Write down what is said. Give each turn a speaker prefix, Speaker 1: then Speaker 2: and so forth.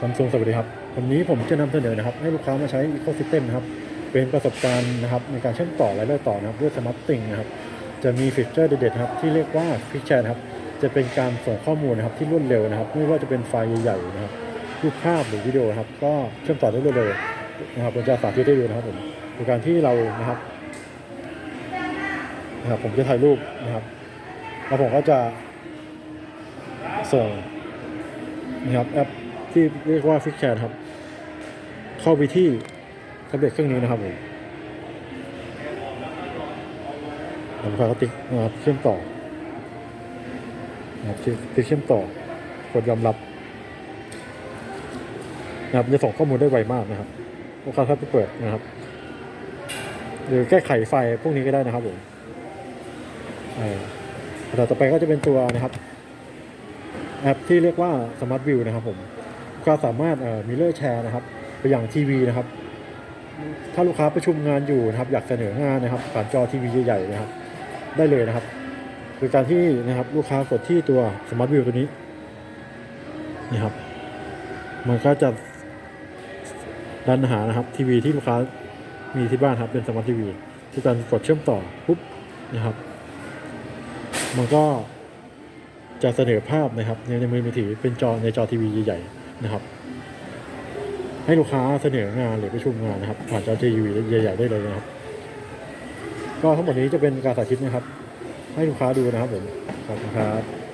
Speaker 1: ซัมซุงสวัสดีครับ วันนี้ผมจะนำเสนอนะครับ ให้ลูกค้ามาใช้ Ecosystem นะครับ เป็นประสบการณ์นะครับในการเชื่อมต่อและเลือกต่อนะครับด้วย Smart Thing นะครับ จะมีฟีเจอร์เด็ดๆครับที่เรียกว่า Quick Share นะครับ จะเป็นการส่งข้อมูลนะครับที่รวดเร็วนะครับ ไม่ว่าจะเป็นไฟล์ใหญ่ๆนะครับ รูปภาพหรือวิดีโอครับ ก็เชื่อมต่อได้รวดเร็วนะครับผมจะสาธิตให้ดูนะครับผมโดยการที่เรานะครับนะครับผมจะถ่ายรูปนะครับ แล้วผมก็จะส่งนะครับแอป ที่เรียกว่าฟิกแชร์ครับ เข้าไปที่แท็บเล็ตเครื่องนี้นะครับผมผมพาเขาติ๊กนะครับเชื่อมต่อนะครับติ๊กเชื่อมต่อกดยอมรับนะครับจะส่งข้อมูลได้ไวมากนะครับลูกค้าถ้าไปเปิดนะครับ หรือแก้ไขไฟพวกนี้ก็ได้นะครับผมแต่ต่อไปก็จะเป็นตัวนะครับ แอปที่เรียกว่า Smart View นะครับผม กค้าสามารถมีเลอร์แชร์นะครับไปอย่างทีวีนะครับ ถ้าลูกค้าประชุมงานอยู่นะครับอยากเสนองานนะครับผ่านจอทีวีใหญ่ๆนะครับ ได้เลยนะครับคือการที่นะครับลูกค้ากดที่ตัว Smart View ตัวนี้นี่ครับ มันก็จะดันหานะครับทีวีที่ลูกค้ามีที่บ้านครับเป็นสมาร์ททีวีที่การกดเชื่อมต่อปุ๊บนะครับ มันก็จะเสนอภาพนะครับในในมือมือถือเป็นจอในจอทีวีใหญ่ๆ นะครับ ให้ลูกค้าเสนองานหรือประชุมงานนะครับ ผ่านจอทีวีใหญ่ๆได้เลยนะครับ ก็ทั้งหมดนี้จะเป็นการสาธิตนะครับ ให้ลูกค้าดูนะครับผมขอบคุณครับ